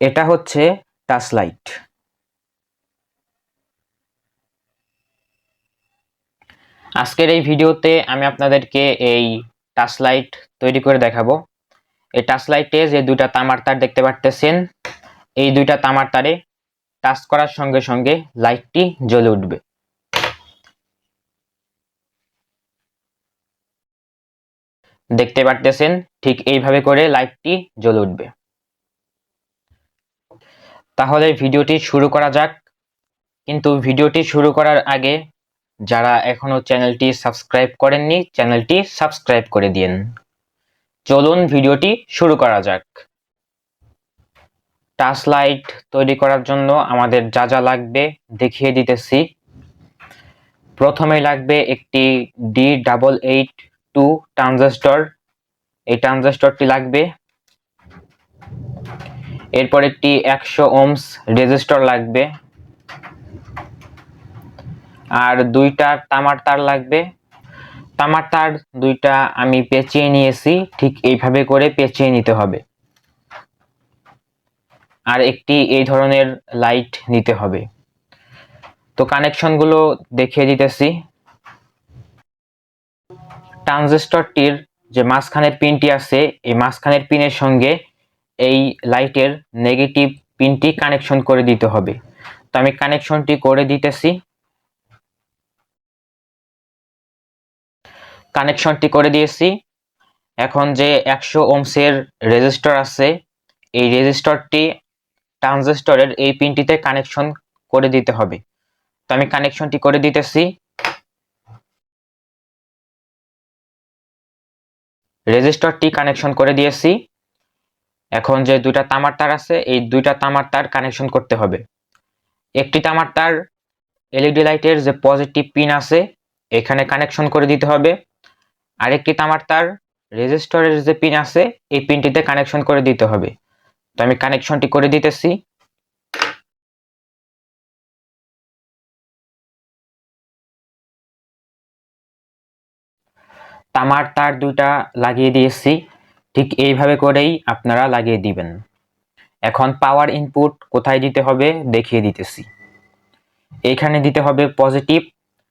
এটা হচ্ছে touch light আজকের এই ভিডিওতে আমি আপনাদেরকে এই টাচ লাইট তৈরি করে দেখাবো। এই টাচ লাইটে যে দুইটা তামার তার দেখতে পারতেছেন, এই দুইটা তামার তারে টাচ করার সঙ্গে সঙ্গে লাইটটি জ্বলে উঠবে। দেখতে পারতেছেন, ঠিক এইভাবে করে লাইটটি জ্বলে উঠবে। তাহলে ভিডিওটি শুরু করা যাক। কিন্তু ভিডিওটি শুরু করার আগে যারা এখনও চ্যানেলটি সাবস্ক্রাইব করেননি, চ্যানেলটি সাবস্ক্রাইব করে দিন। চলুন ভিডিওটি শুরু করা যাক। টাচ লাইট তৈরি করার জন্য আমাদের যা যা লাগবে দেখিয়ে দিতেছি। প্রথমে লাগবে একটি D double eight two transistor এই ট্রানজিস্টরটি লাগবে এরপর একটি একশো ওমস রেজিস্টর লাগবে। আর দুইটা তামার তার লাগবে। তামার তার দুইটা আমি পেঁচিয়ে নিয়েছি, ঠিক এইভাবে করে পেঁচিয়ে নিতে হবে। আর একটি এই ধরনের লাইট নিতে হবে। তো কানেকশনগুলো দেখিয়ে দিতেছি। ট্রানজিস্টরটির যে মাঝখানের পিনটি আছে, এই মাঝখানের পিনের সঙ্গে এই লাইটের নেগেটিভ পিনটি কানেকশন করে দিতে হবে। তো আমি কানেকশনটি করে দিতেছি। কানেকশনটি করে দিয়েছি। এখন যে একশো ওমসের রেজিস্টার আছে, এই রেজিস্টারটি ট্রানজিস্টরের এই পিনটিতে কানেকশন করে দিতে হবে। তো আমি কানেকশনটি করে দিতেছি। রেজিস্টারটি কানেকশন করে দিয়েছি। এখন যে দুইটা তামার তার আছে, এই দুইটা তামার তার কানেকশন করতে হবে। একটি তামার তার এলইডি লাইটের যে পজিটিভ পিন আছে, এখানে কানেকশন করে দিতে হবে। আরেকটি তামার তার রেজিস্টরের যে পিন আছে, এই পিনটিতে কানেকশন করে দিতে হবে। তো আমি কানেকশনটি করে দিতেছি। তামার তার দুইটা লাগিয়ে দিয়েছি। ঠিক এইভাবে করেই আপনারা লাগিয়ে দিবেন। এখন পাওয়ার ইনপুট কোথায় দিতে হবে দেখিয়ে দিতেছি। এইখানে দিতে হবে পজিটিভ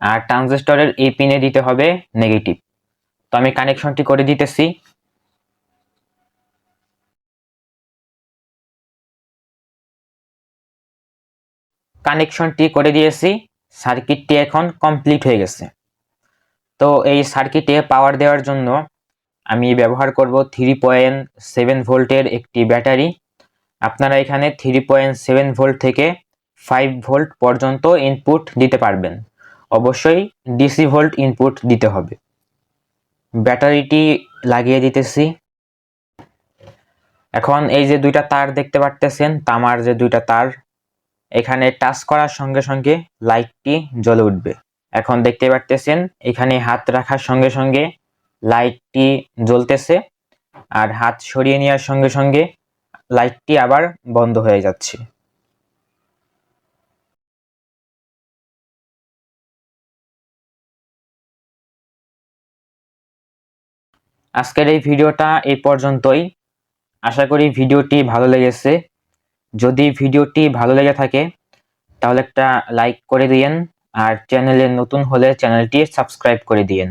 আর ট্রানজিস্টরের এই পিনে দিতে হবে নেগেটিভ তো আমি কানেকশনটি করে দিতেছি। কানেকশনটি করে দিয়েছি সার্কিটটি এখন কমপ্লিট হয়ে গেছে। তো এই সার্কিটে পাওয়ার দেওয়ার জন্য আমি ব্যবহার করব থ্রি পয়েন্ট সেভেন ভোল্টের একটি ব্যাটারি। আপনারা এখানে থ্রি পয়েন্ট সেভেন ভোল্ট থেকে ফাইভ ভোল্ট পর্যন্ত ইনপুট দিতে পারবেন। অবশ্যই ডিসি ভোল্ট ইনপুট দিতে হবে। ব্যাটারিটি লাগিয়ে দিতেছি। এখন এই যে দুইটা তার দেখতে পারতেছেন, তামার যে দুইটা তার, এখানে টাচ করার সঙ্গে সঙ্গে লাইটটি জ্বলে উঠবে। এখন দেখতে পারতেছেন, এখানে হাত রাখার সঙ্গে সঙ্গে লাইটটি জ্বলতেছে আর হাত সরিয়ে নেওয়ার সঙ্গে সঙ্গে লাইটটি আবার বন্ধ হয়ে যাচ্ছে। আজকের এই ভিডিওটা এই পর্যন্তই। আশা করি ভিডিওটি ভালো লেগেছে। যদি ভিডিওটি ভালো লেগে থাকে, তাহলে একটা লাইক করে দিয়েন আর চ্যানেলে নতুন হলে চ্যানেলটি সাবস্ক্রাইব করে দিয়েন।